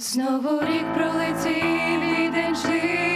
знову рік пролетів і день жив.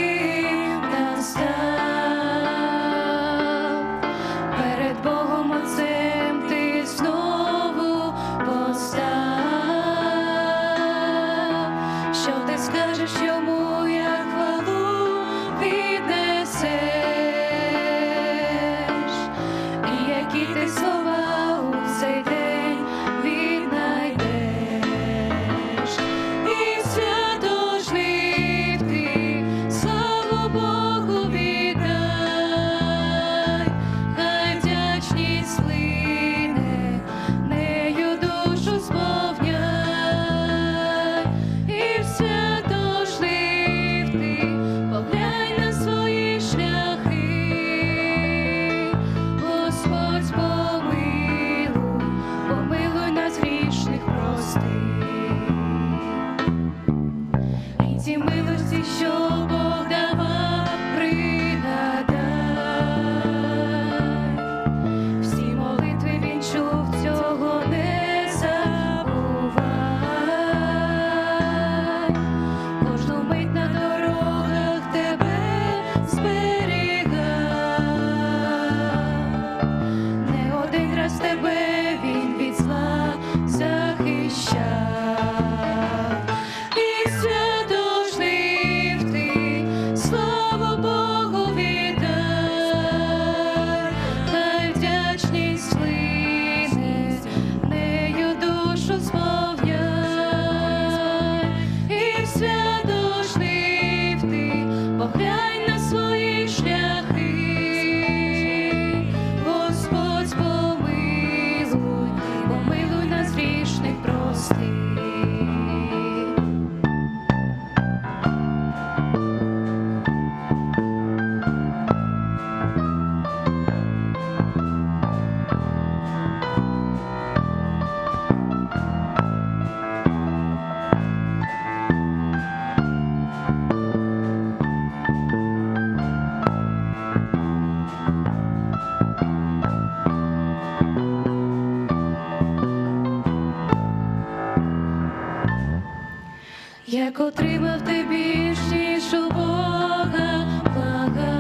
як отримав ти більш ніж у Бога блага,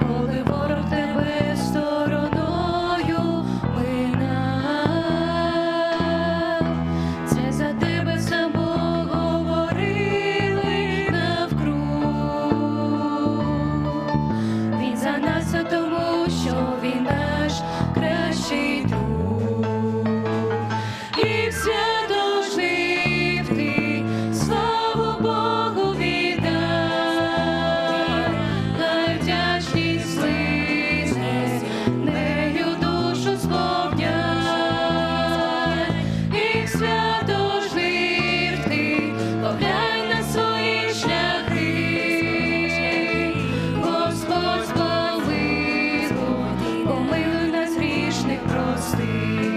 коли ворог тебе стороною минав, це за тебе самого говорили навкруг, він за нас. loves.